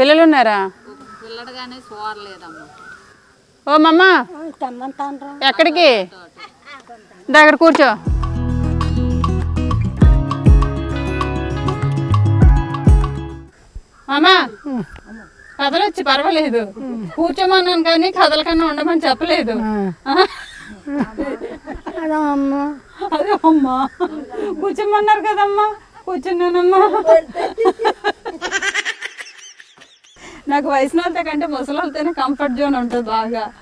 పిల్లలు ఉన్నారా పిల్లడు కానీ చూడలేదమ్మా ఓ మమ్మ ఎక్కడికి దగ్గర కూర్చో. అమ్మా కథలు వచ్చి పర్వాలేదు. కూర్చోమన్నాను కానీ కథల కన్నా ఉండమని చెప్పలేదు. అదే అమ్మా. కూర్చోమన్నారు కదమ్మా. కూర్చున్నానమ్మా. నాకు వయసు వాళ్ళతో కంటే ముసలి వాళ్ళతోనే కంఫర్ట్ జోన్ ఉంటుంది బాగా.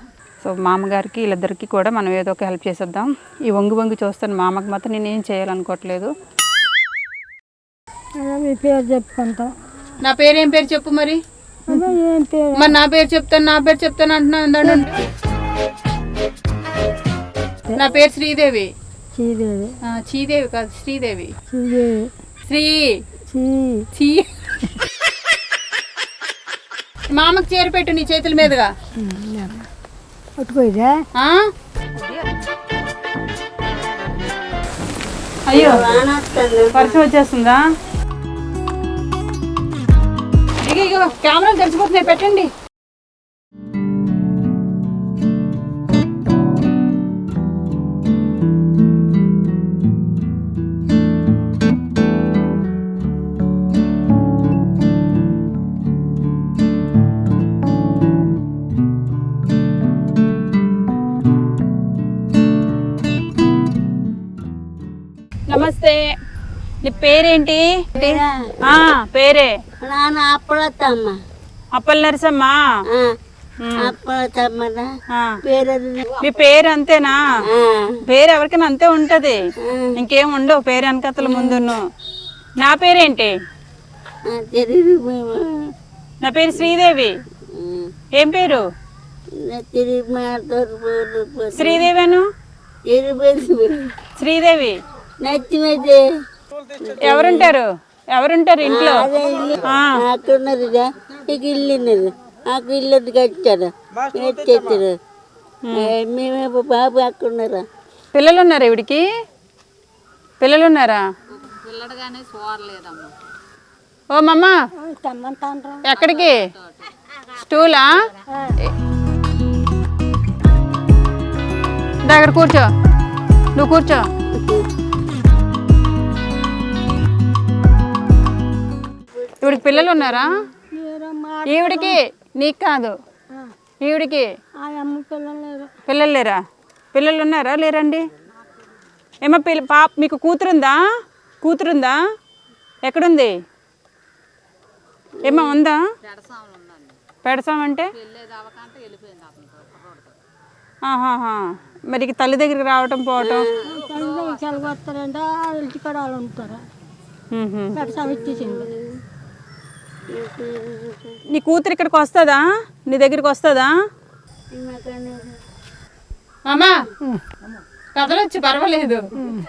సో మామగారికి వీళ్ళిద్దరికి కూడా మనం ఏదో ఒక హెల్ప్ చేసేద్దాం. ఈ వంగి వంగి చూస్తాను మామకి మాత్రం నేను ఏం చేయాలనుకోవట్లేదు. మీ పేరు చెప్పుకుంటాం. నా పేరు ఏం పేరు చెప్పు మరి? మరి నా పేరు చెప్తాను నా పేరు చెప్తాను అంటున్నా. నా పేరు శ్రీదేవి. శ్రీదేవి. ఆ, చీదేవి కాదు శ్రీదేవి. శ్రీ. శ్రీ. చీ మామకి చేరు పెట్టు నీ చేతుల మీదుగా? అయ్యో వర్షం వచ్చేస్తుందా? కెమెరాలు తెరిచిపోతున్నాయి పెట్టండి. నమస్తే నీ పేరేంటి? పేరే? నాన్న అప్పలత్తమ్మ అప్పల్ నరసమ్మ? మీ పేరు అంతేనా? పేరు ఎవరికైనా అంతే ఉంటది. ఇంకేం ఉండవు పేరు వెనకతల ముందును. నా పేరేంటి? నా పేరు శ్రీదేవి. ఏం పేరు? శ్రీదేవేను? తిరిగి శ్రీదేవి. నచ్చిమైతే ఎవరుంటారు? ఎవరుంటారు ఇంట్లో? ఆ, అక్కడ ఉన్నదిగా ఇక ఇల్లు ఉన్నది. నాకు ఇల్లు కట్టారు. ఎత్తేస్తారు మేమే. బాబు అక్కడ ఉన్నారా పిల్లలు ఉన్నారా ఇవిడికి? పిల్లలు ఉన్నారా పిల్లడు కానీ చూడలేదమ్మా ఓ మమ్మ ఎక్కడికి? స్టూలా? దగ్గర కూర్చో. నువ్వు కూర్చో. ఈవిడికి పిల్లలు ఉన్నారా ఈవిడికి నీకు కాదు. ఈవిడికి? పిల్లలు లేరు. పిల్లలు ఉన్నారా లేరండి. ఏమో పిల్ల పాప మీకు కూతురుందా? కూతురుందా? ఎక్కడుంది? ఏమో ఉందా? పెడసామంటే మరి తల్లి దగ్గరికి రావటం పోవటం? వాళ్ళు ఉంటారు. మ్మ్హ. పెడసాం ఇచ్చేసింది. నీ కూతురు ఇక్కడికి వస్తుందా? నీ దగ్గరికి వస్తుందా? అమ్మా కథలు వచ్చి పర్వాలేదు.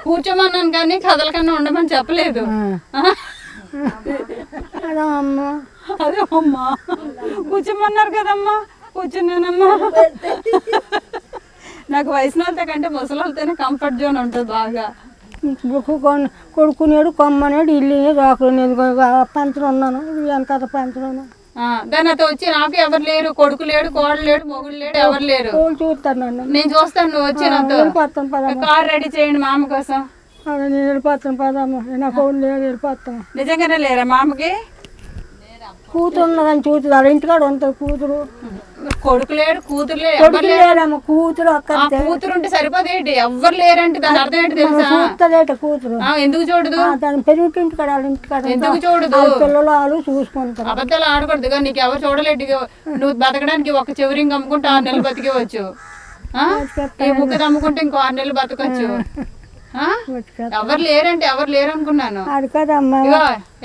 కూర్చోమన్నాను కానీ కథల కన్నా ఉండమని చెప్పలేదు. అదే అమ్మా కూర్చోమన్నారు కదమ్మా? కూర్చున్నానమ్మా. నాకు వయసు వాళ్ళతో కంటే ముసలి వాళ్ళతోనే కంఫర్ట్ జోన్ ఉంటుంది బాగా. కొన్ కొడుకునేడు కొమ్మనేడు ఇల్లు రాకునేది పంచలు ఉన్నాను వెనకాల పంచలు ఆ, దాని అతో వచ్చి నాకు ఎవరు లేరు. కొడుకు లేడు కోడలు లేడు మొగుడు లేడు ఎవరు లేరు? చూస్తాను నన్ను. నేను చూస్తాను నువ్వు వచ్చి నాతో. కార్ రెడీ చేయండి మామ కోసం. నేను వెళ్ళిపోతాను పదమ్మ. నాకు ఫోన్ లేదు వెళ్ళిపోతాను. నిజంగానే లేరా మామకి? కూతురు ఉన్నదని చూస్తుంది. వాళ్ళ ఇంటికాడ ఉంటుంది కూతురు. కొడుకు లేడు కూతురు ఎవరు కొడుకు లేరు. లేదమ్మ కూతురు అక్కడ ఆ కూతురు ఉంటే సరిపోదేంటి ఎవ్వరు లేరంటే దాని అర్థం ఏంటి తెలుసా? చూస్తుందేట కూతురు. ఎందుకు చూడదు? దాని పెరుగు ఇంటికాడ వాళ్ళ ఇంటికాడ ఎందుకు చూడదు? పిల్లలు వాళ్ళు చూసుకుంటారు. అబద్ధాలు ఆడకూడదు ఇక నీకు ఎవరు చూడలేడు నువ్వు బతకడానికి ఒక చెవిరింగ్ అమ్ముకుంటే ఆరు నెలలు బతికేవచ్చు? ఈ ముక్క అమ్ముకుంటే ఇంకో ఆరు నెలలు బతకచ్చు. ఆ? ఎవరు లేరంటే ఎవరు లేరు అనుకున్నాను అది కదమ్మ ఇగో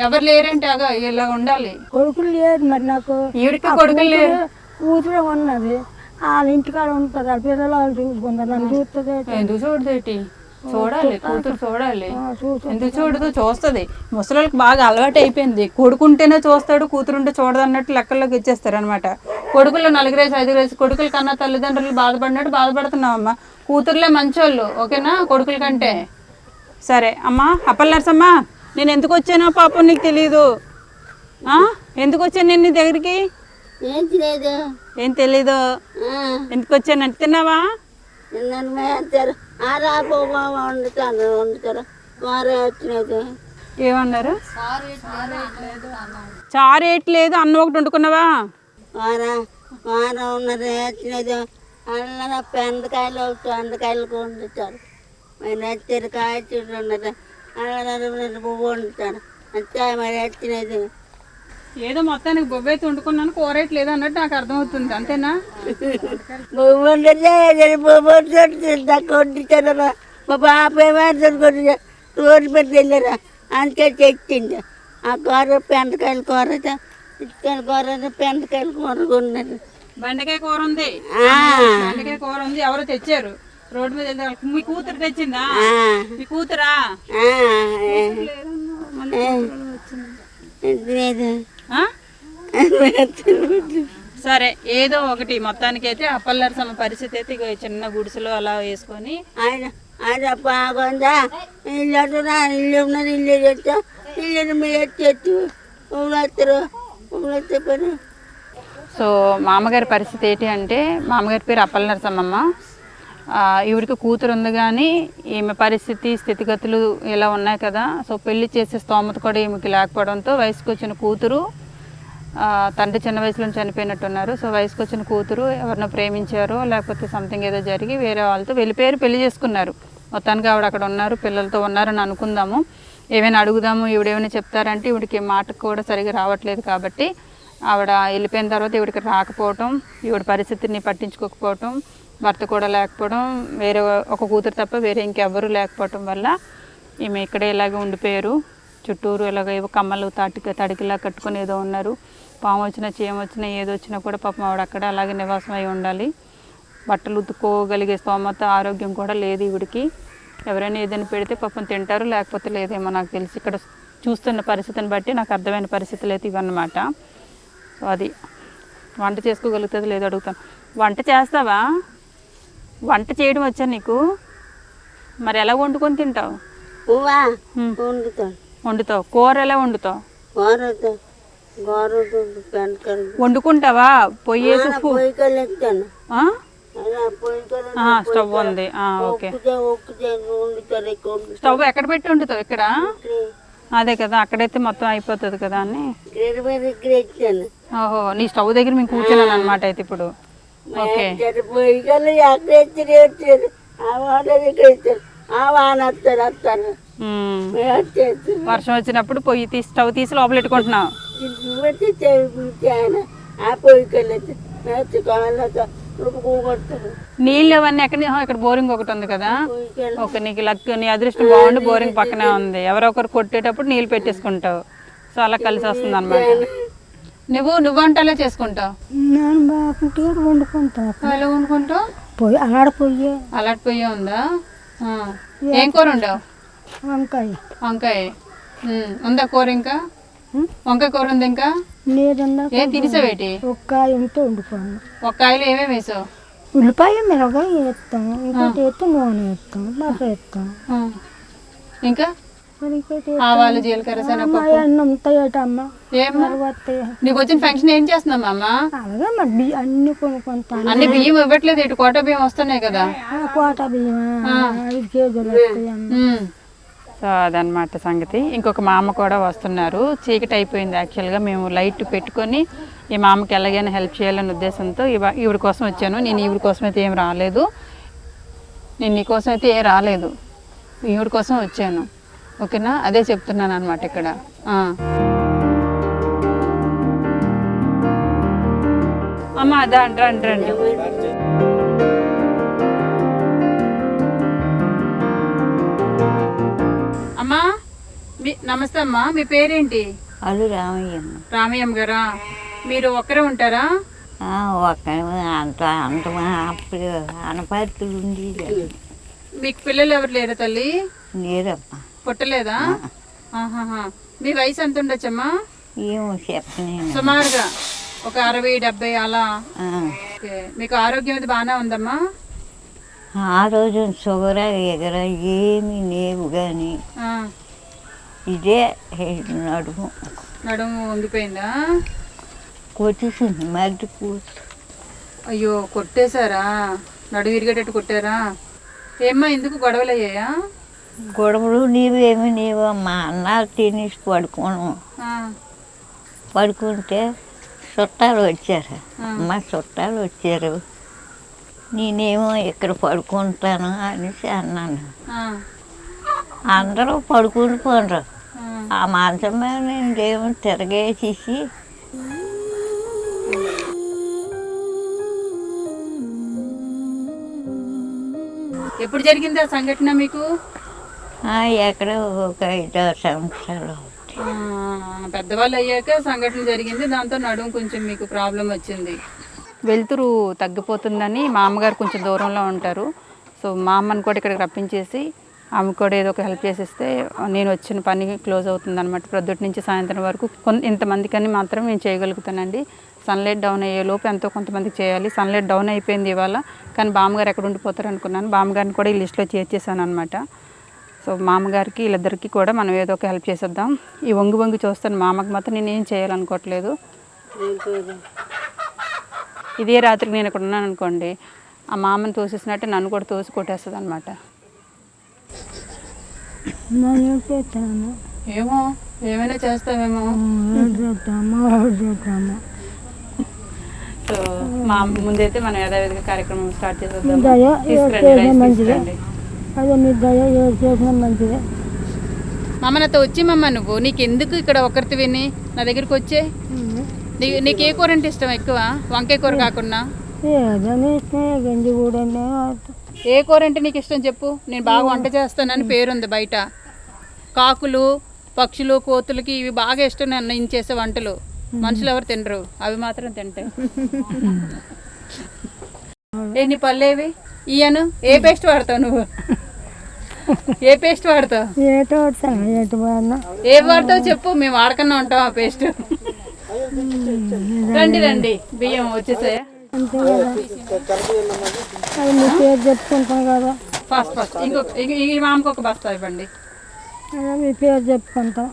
ఎవరు లేరంటే అగో ఇలా ఉండాలి. కొడుకులు లేదు మరి నాకు. ఈవిడికి కొడుకులు లేరు. కూతురే ఉన్నది. వాళ్ళ ఇంటికాడ ఉంటుంది. వాళ్ళ పిల్లలు వాళ్ళు చూసుకుంటారు. నన్ను చూస్తుంది ఎందుకు చూడదేటి చూడాలి. కూతురు చూడాలి. ఎందుకు చూడదు? చూస్తుంది. ముసలికి బాగా అలవాటు అయిపోయింది కొడుకుంటేనే చూస్తాడు కూతురుంటే చూడదు అన్నట్టు లెక్కల్లోకి ఇచ్చేస్తారు అనమాట కొడుకులు నలుగురేసి ఐదుగురేసి కొడుకుల కన్నా తల్లిదండ్రులు బాధపడినట్టు బాధపడుతున్నావమ్మా. కూతురులే మంచోళ్ళు ఓకేనా? కొడుకుల కంటే. సరే అమ్మా అప్పల్ నర్సమ్మా నేను ఎందుకు వచ్చానో పాపం నీకు తెలియదు ఆ? ఎందుకు వచ్చాను నేను నీ దగ్గరికి? ఏం ఏం తెలీదు? ఎందుకు వచ్చానంటే తిన్నావా? ఏమన్నారు? చారు ఏట్లేదు అన్నం ఒకటి వండుకున్నావా? ఉన్నది పెండకాయలు ఒకటి వందకాయలు వండుతారు మరి నచ్చారు కాయ చుట్టూ ఉన్నది అల్ల పువ్వు వండుతారు అంతే మరి వచ్చినది ఏదో మొత్తానికి బొబ్బైతే వండుకున్నాను కూర లేదు అన్నట్టు నాకు అర్థమవుతుంది. అంతేనా? పువ్వు వండుతారు మా పాప ఏమాడుతుంది రోజు పెట్టి వెళ్ళారా అందుకే తెచ్చింది ఆ కూర పెండకాయలు కూర చికెన్ కూర పెండకాయలు కూర కొన్నారు బెండకాయ కూర ఉంది. ఆ, బెండకాయ కూర ఉంది. ఎవరో తెచ్చారు? రోడ్డు మీద మీ కూతురు తెచ్చిందా? మీ కూతురా? ఆ, లేదు. ఆ? సరే ఏదో ఒకటి మొత్తానికి అయితే అప్పల్లరి సమ పరిస్థితి అయితే చిన్న గుడిసెలో అలా వేసుకొని బాగుందా? ఇల్లు ఇల్లు ఉన్నది ఇల్లు ఇల్లు మీరు ఉమ్మస్తే పని. సో మామగారి పరిస్థితి ఏంటి అంటే మామగారి పేరు అప్పల నరసమ్మమ్మ. ఈవిడికి కూతురు ఉంది కానీ ఈమె పరిస్థితి స్థితిగతులు ఇలా ఉన్నాయి కదా. సో పెళ్ళి చేసే స్తోమత కూడా ఈమెకి లేకపోవడంతో వయసుకు వచ్చిన కూతురు తండ్రి చిన్న వయసులో చనిపోయినట్టున్నారు. సో వయసుకు వచ్చిన కూతురు ఎవరినో ప్రేమించారో లేకపోతే సంథింగ్ ఏదో జరిగి వేరే వాళ్ళతో వెళ్ళిపోయారు పెళ్ళి చేసుకున్నారు. మొత్తానికి ఆవిడ అక్కడ ఉన్నారు పిల్లలతో ఉన్నారని అనుకుందాము. ఏమైనా అడుగుదాము ఈవిడేమైనా చెప్తారంటే ఈవిడికి మాట కూడా సరిగా రావట్లేదు కాబట్టి ఆవిడ వెళ్ళిపోయిన తర్వాత ఈవిడికి రాకపోవటం ఈవిడ పరిస్థితిని పట్టించుకోకపోవటం భర్త కూడా లేకపోవడం వేరే ఒక కూతురు తప్ప వేరే ఇంకెవ్వరూ లేకపోవటం వల్ల ఈమె ఇక్కడే ఇలాగే ఉండిపోయారు. చుట్టూరు ఇలాగ ఏవో కమ్మలు తాటికి తడికిలా కట్టుకొని ఏదో ఉన్నారు. పాము వచ్చినా చేయం వచ్చినా ఏదో వచ్చినా కూడా పాపం ఆవిడ అక్కడ అలాగే నివాసం అయి ఉండాలి. బట్టలు ఉతుక్కోగలిగే స్తోమత ఆరోగ్యం కూడా లేదు ఈవిడికి. ఎవరైనా ఏదైనా పెడితే పాపం తింటారు లేకపోతే లేదేమో నాకు తెలిసి. ఇక్కడ చూస్తున్న పరిస్థితిని బట్టి నాకు అర్థమైన పరిస్థితులు అయితే ఇవన్నమాట. అది. వంట చేసుకోగలుగుతుంది లేదో అడుగుతాను. వంట చేస్తావా? వంట చేయడం వచ్చా నీకు? మరి ఎలా వండుకొని తింటావు? వండుతావు. కూర ఎలా వండుతావు? వండుకుంటావా? పొయ్యి స్టవ్ ఉంది. ఓకే. స్టవ్ ఎక్కడ పెట్టి వండుతావు? ఇక్కడ? అదే కదా అక్కడైతే మొత్తం అయిపోతుంది కదా అని ఓహో నీ స్టవ్ దగ్గర మేము కూర్చున్నాను అనమాట అయితే ఇప్పుడు. ఓకే. వర్షం వచ్చినప్పుడు పొయ్యి తీసి స్టవ్ తీసి లోపల పెట్టుకుంటున్నావు. నీళ్ళు అవన్నీ ఎక్కడ ఇక్కడ బోరింగ్ ఒకటి ఉంది కదా. ఓకే నీకు లక్ నీ అదృష్టం బాగుండి బోరింగ్ పక్కనే ఉంది. ఎవరో ఒకరు కొట్టేటప్పుడు నీళ్ళు పెట్టేసుకుంటావు. సో అలా కలిసి వస్తుంది అనమాట నువ్వు నువ్వు వంటలే చేసుకుంటావు? నేను బాగుంటే వండుకుంటా. ఎలా వండుకుంటావు? పొయ్యి ఆడ పొయ్యి అలాంటి పొయ్యి ఉందా? ఆ. ఏం కూర ఉండవు వంకాయ. వంకాయ. ఉమ్. ఉందా కూర ఇంకా? వంకాయ కూర ఉంది ఇంకా? నీరున్నా ఏం తినేసావేటి ఒక్కాయ ఉంటే వండుకోను. ఒక్కాయలు ఏమేమి వేసావు? ఉల్లిపాయ మిరగాయ వేస్తాం ఇంకోటి వేస్తే నూనె వేస్తాం బటర్ వేస్తాం ఆ. ఇంకా? ఆవాలు జీలకర్ర శనగపప్పు అన్నీ నీకు వచ్చిన ఫంక్షన్ ఏం చేస్తున్నాం అమ్మ అలాగే మరి బియ్యం అన్ని కొనుక్కుంటాను. అన్ని బియ్యం ఇవ్వట్లేదు ఇటు కోట బియ్యం వస్తున్నాయి కదా. ఆ కోట బియ్యం ఐదు కేజీలు వస్తాయి అమ్మ? ఉమ్. సో అదనమాట సంగతి. ఇంకొక మామ కూడా వస్తున్నారు. చీకటి అయిపోయింది యాక్చువల్గా మేము లైట్ పెట్టుకొని ఈ మామకి ఎలాగైనా హెల్ప్ చేయాలనే ఉద్దేశంతో ఇవ ఈవిడ కోసం వచ్చాను. నేను ఈవిడ కోసం అయితే ఏం రాలేదు. నేను నీ కోసం అయితే ఏ రాలేదు. ఈవిడ కోసం వచ్చాను. ఓకేనా? అదే చెప్తున్నాను అనమాట ఇక్కడ. అమ్మ అదా రండి రండి. అమ్మా మీ నమస్తే అమ్మా మీ పేరేంటి? అది రామయ్య రామయ్యమ్మ గారా? మీరు ఒక్కరే ఉంటారా? ఒక అంత అంత అప్పుడు అనపర్తులు ఉండేది మీకు పిల్లలు ఎవరు లేరా తల్లి? లేదమ్మా పుట్టలేదా. మీ వయసు ఎంత ఉండొచ్చమ్మా? ఏమో చెప్పలేను. సుమారుగా ఒక అరవై డెబ్బై అలా. మీకు ఆరోగ్యం అది బాగానే ఉందమ్మా? ఆ రోజు షుగర్ ఎగర ఏమి లేవు కానీ. ఇదే నడుము. నడుము వంగిపోయిందా కొట్టేసింది కూర్చు అయ్యో కొట్టేశారా? నడుము విరిగేటట్టు కొట్టారా? ఏమ్మా ఎందుకు గొడవలు అయ్యాయా గొడవలు నీవేమి నీవు మా అన్న తినేసి పడుకోను. పడుకుంటే చుట్టాలు వచ్చారు. మా చుట్టాలు వచ్చారు. నేనేమో ఇక్కడ పడుకుంటాను అనేసి అన్నాను. అందరూ పడుకుని పోండ్రు ఆ. మంచం మీద నేనేమో తిరగేసేసి ఎప్పుడు జరిగింది ఆ సంఘటన మీకు? ఎక్కడో ఒక ఐదు సంవత్సరాలు ఆ, పెద్దవాళ్ళు అయ్యాక సంఘటన జరిగింది. దాంతో నడుము కొంచెం మీకు ప్రాబ్లం వచ్చింది. వెలుతురు తగ్గిపోతుందని మా అమ్మగారు కొంచెం దూరంలో ఉంటారు. సో మా అమ్మని కూడా ఇక్కడికి రప్పించేసి ఆమె కూడా ఏదో ఒక హెల్ప్ చేసిస్తే నేను వచ్చిన పని క్లోజ్ అవుతుంది అనమాట ప్రొద్దుటి నుంచి సాయంత్రం వరకు కొన్ ఇంతమందికని మాత్రం నేను చేయగలుగుతానండి. సన్లైట్ డౌన్ అయ్యే లోపు ఎంతో కొంతమందికి చేయాలి. సన్లైట్ డౌన్ అయిపోయింది ఇవాళ. కానీ బామ్మగారు ఎక్కడ ఉండిపోతారు అనుకున్నాను బామ్మగారిని కూడా ఈ లిస్ట్లో చేర్చేసాను అనమాట సో మామగారికి వీళ్ళిద్దరికి కూడా మనం ఏదో ఒక హెల్ప్ చేసేద్దాం. ఈ వంగి వంగి చూస్తాను మామకి మాత్రం నేను ఏం చేయాలనుకోవట్లేదు. ఇదే రాత్రికి నేను ఇక్కడ ఉన్నాను అనుకోండి ఆ మామని తోసేసినట్టు నన్ను కూడా తోసి కొట్టేస్తుంది అనమాట ఏమో ఏమైనా చేస్తావేమో. ఏడు చేస్తాము ఏడు చేస్తాము సో మా ముందైతే మనం యథావిధిగా కార్యక్రమం స్టార్ట్ చేసేద్దాం. తీసుకురండి అదే నీ దయ చేసిన మంచిదే. మామ నాతో వచ్చేమమ్మ నువ్వు. నీకు ఎందుకు ఇక్కడ ఒకరితి విని? నా దగ్గరికి వచ్చే. నీ నీకు ఏ కూర అంటే ఇష్టం ఎక్కువ? వంకాయ కూర కాకుండా? ఏదని గంజి కూడా ఏ కూర అంటే నీకు ఇష్టం చెప్పు. నేను బాగా వంట చేస్తానని పేరుంది బయట. కాకులు పక్షులు కోతులకి ఇవి బాగా ఇష్టం నేను నేను చేసే వంటలు. మనుషులు ఎవరు తినరు. అవి మాత్రం తింటాయి. ఏ నీ పళ్ళేవి ఇయ్యను ఏ పేస్ట్ వాడతావు నువ్వు? ఏ పేస్ట్ వాడతావు? ఏటో ఏటు ఏ వాడతావు చెప్పు మేము వాడకన్నా ఉంటాం ఆ పేస్ట్. రండి రండి. బియ్యం వచ్చేసాయా? అంతే కదా. అది పేరు చెప్పుకుంటాం కదా. Fast fast. ఇంకొక ఇంక- ఈ మామకు ఒక బస్తా ఇవ్వండి. అదే మీ పేరు చెప్పుకుంటాం.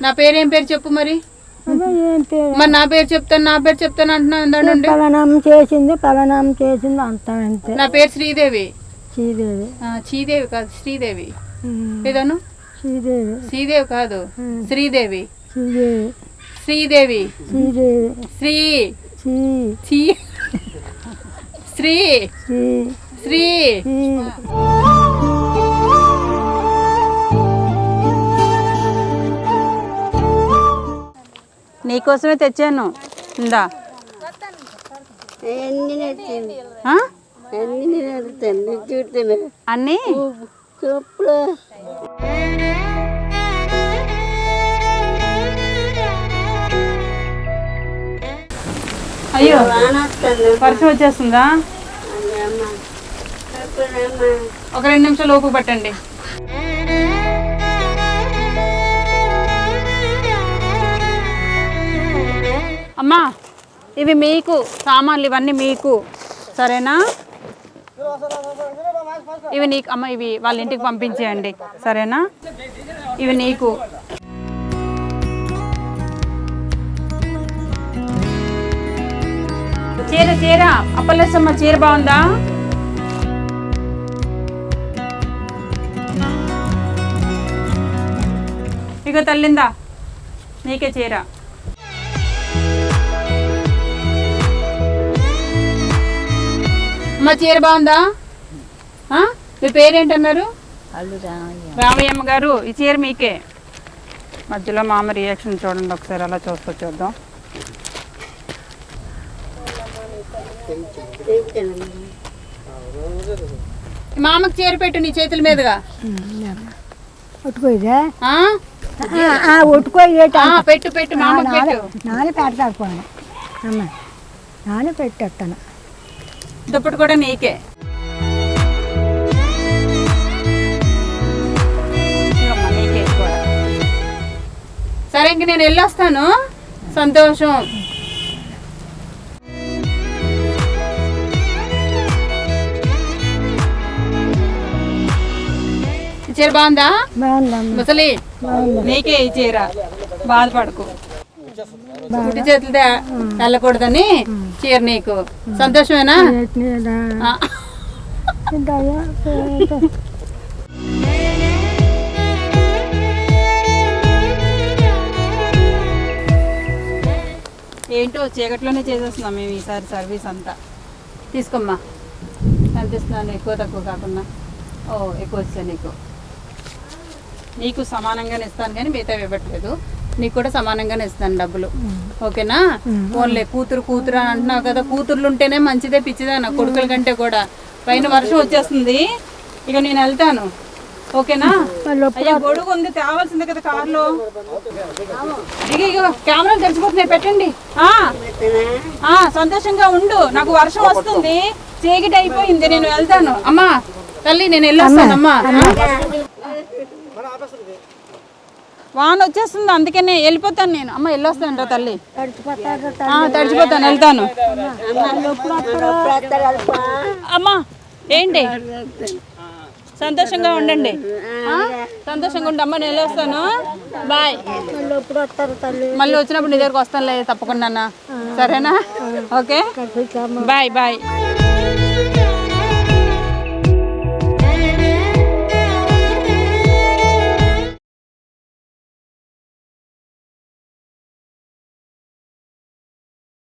నా పేరు ఏం పేరు చెప్పు మరి? అదే ఏం పేరు? మరి నా పేరు చెప్తాను నా పేరు చెప్తాను అంటున్నావు చేసింది పలనామం చేసింది అంతా అంతే. నా పేరు శ్రీదేవి. శ్రీదేవి. ఆ, చీదేవి కాదు శ్రీదేవి. ఏదను? శ్రీదేవి. శ్రీదేవి కాదు శ్రీదేవి. శ్రీదేవి. శ్రీదేవి. శ్రీదేవి. శ్రీ. శ్రీ. చీ. శ్రీ. శ్రీ. శ్రీ. శ్రీ నీకోసమే తెచ్చాను. ఇందా అన్నీ? చెప్పులు అయ్యో వర్షం వచ్చేస్తుందా? ఒక రెండు నిమిషాలు లోపు పట్టండి. అమ్మా ఇవి మీకు సామాన్లు ఇవన్నీ మీకు. సరేనా? ఇవి నీకు అమ్మ ఇవి వాళ్ళ ఇంటికి పంపించేయండి. సరేనా? ఇవి నీకు. చీర చీర. అప్పలసమ్మ చీర బాగుందా? ఇక తల్లిందా? నీకే చీర. అమ్మ చీర బాగుందా? ఆ? మీ పేరేంటన్నారు? అల్లు రామయ్య. రామయ్యమ్మ గారు ఈ చీర మీకే. మధ్యలో మామ రియాక్షన్ చూడండి ఒకసారి అలా చూస్తూ చూద్దాం. మామకి చీర పెట్టు నీ చేతుల మీదుగా. ఒట్టుకోయిదే? ఆ, పెట్టు పెట్టు పోను. అమ్మ నాన్న పెట్టేస్తాను. దుప్పటి కూడా నీకే. సరే ఇంక నేను వెళ్ళొస్తాను. సంతోషం. చీర బాగుందా? ముసలి నీకే ఈ చీర. బాధపడకు. పుట్టి చేతులతో వెళ్ళకూడదని చీర నీకు. సంతోషమేనా. ఏంటో చీకట్లోనే చేసేస్తున్నాం మేము ఈసారి సర్వీస్ అంతా. తీసుకోమ్మా. కనిపిస్తున్నాను ఎక్కువ తక్కువ కాకుండా. ఓ ఎక్కువ వచ్చాను నీకు. నీకు సమానంగానే ఇస్తాను కానీ మిగతా ఇవ్వట్లేదు. నీకు కూడా సమానంగానే ఇస్తాను డబ్బులు. ఓకేనా? ఓన్లే కూతురు కూతురు అని అంటున్నావు కదా కూతుర్లు ఉంటేనే మంచిదే పిచ్చిదే నా కొడుకుల కంటే కూడా. పైన వర్షం వచ్చేస్తుంది. ఇక నేను వెళ్తాను. ఓకేనా? అయ్యా గొడుగు ఉంది తేవాల్సిందే కదా కార్లో. కెమెరాలు తెరిచిపోతున్నాయి పెట్టండి. ఆ ఆ సంతోషంగా ఉండు. నాకు వర్షం వస్తుంది చీకటి అయిపోయింది నేను వెళ్తాను. అమ్మా తల్లి నేను వెళ్ళొస్తానమ్మా వాన వచ్చేస్తుంది అందుకనే వెళ్ళిపోతాను నేను. అమ్మ వెళ్ళొస్తాను రా తల్లి తడిచిపోతాను వెళ్తాను. అమ్మా ఏంటి? సంతోషంగా ఉండండి? సంతోషంగా ఉండి. అమ్మ నేను వెళ్ళొస్తాను. బాయ్. మళ్ళీ వచ్చినప్పుడు నీ దగ్గరకు వస్తానులే తప్పకుండా సరేనా? ఓకే? Bye bye.